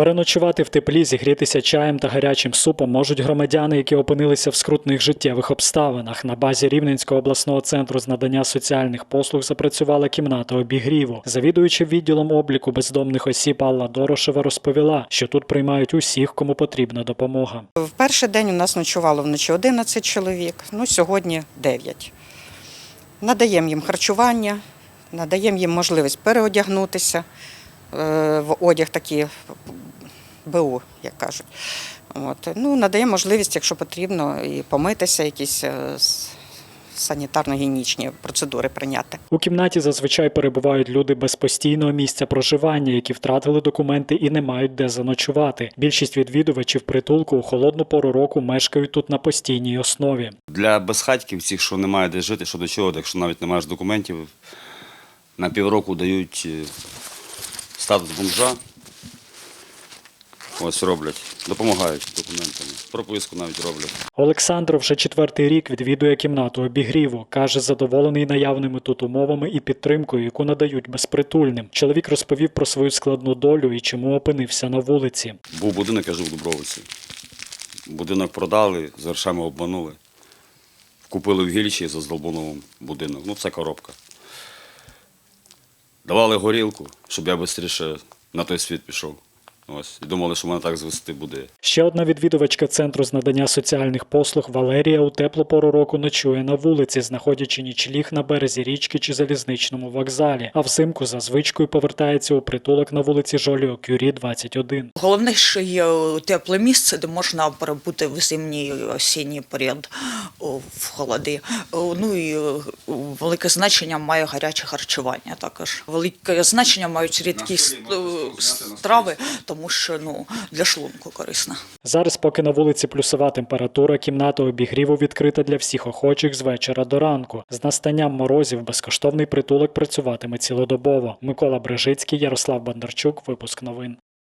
Переночувати в теплі, зігрітися чаєм та гарячим супом можуть громадяни, які опинилися в скрутних життєвих обставинах. На базі Рівненського обласного центру з надання соціальних послуг запрацювала кімната обігріву. Завідуючи відділом обліку бездомних осіб Алла Дорошева розповіла, що тут приймають усіх, кому потрібна допомога. В перший день у нас ночувало вночі 11 чоловік, ну сьогодні 9. Надаємо їм харчування, надаємо їм можливість переодягнутися е, в одяг такий БУ, як кажуть. От. Ну, надаємо можливість, якщо потрібно, і помитися, якісь е, санітарно-гігієнічні процедури прийняти. У кімнаті зазвичай перебувають люди без постійного місця проживання, які втратили документи і не мають де заночувати. Більшість відвідувачів притулку у холодну пору року мешкають тут на постійній основі. Для безхатьків, цих, що немає де жити, що до чого, якщо навіть не маєш документів, на півроку дають е, статус бомжа. Ось роблять, допомагають документами. Прописку навіть роблять. Олександр вже четвертий рік відвідує кімнату обігріву. каже, задоволений наявними тут умовами і підтримкою, яку надають безпритульним. Чоловік розповів про свою складну долю і чому опинився на вулиці. Був будинок, я жив в Дубровиці. Будинок продали, з грошами обманули. Купили в Гільчі за Здолбуновим будинок. Ну, це коробка. Давали горілку, щоб я швидше на той світ пішов. Ось. І думали, що мене так звести буде. Ще одна відвідувачка центру з надання соціальних послуг Валерія у теплу пору року ночує на вулиці, знаходячи нічліг на березі річки чи залізничному вокзалі. А взимку за звичкою повертається у притулок на вулиці Жоліо Кюрі 21. Головне, що є тепле місце, де можна перебути в зимній осінній період в холоди. Ну і е, велике значення має гаряче харчування. Також велике значення мають рідкі столі можна тому що ну для шлунку корисно. Зараз, поки на вулиці плюсова температура, кімната обігріву відкрита для всіх охочих з вечора до ранку. З настанням морозів безкоштовний притулок працюватиме цілодобово. Микола Брежицький, Ярослав Бондарчук. Випуск новин.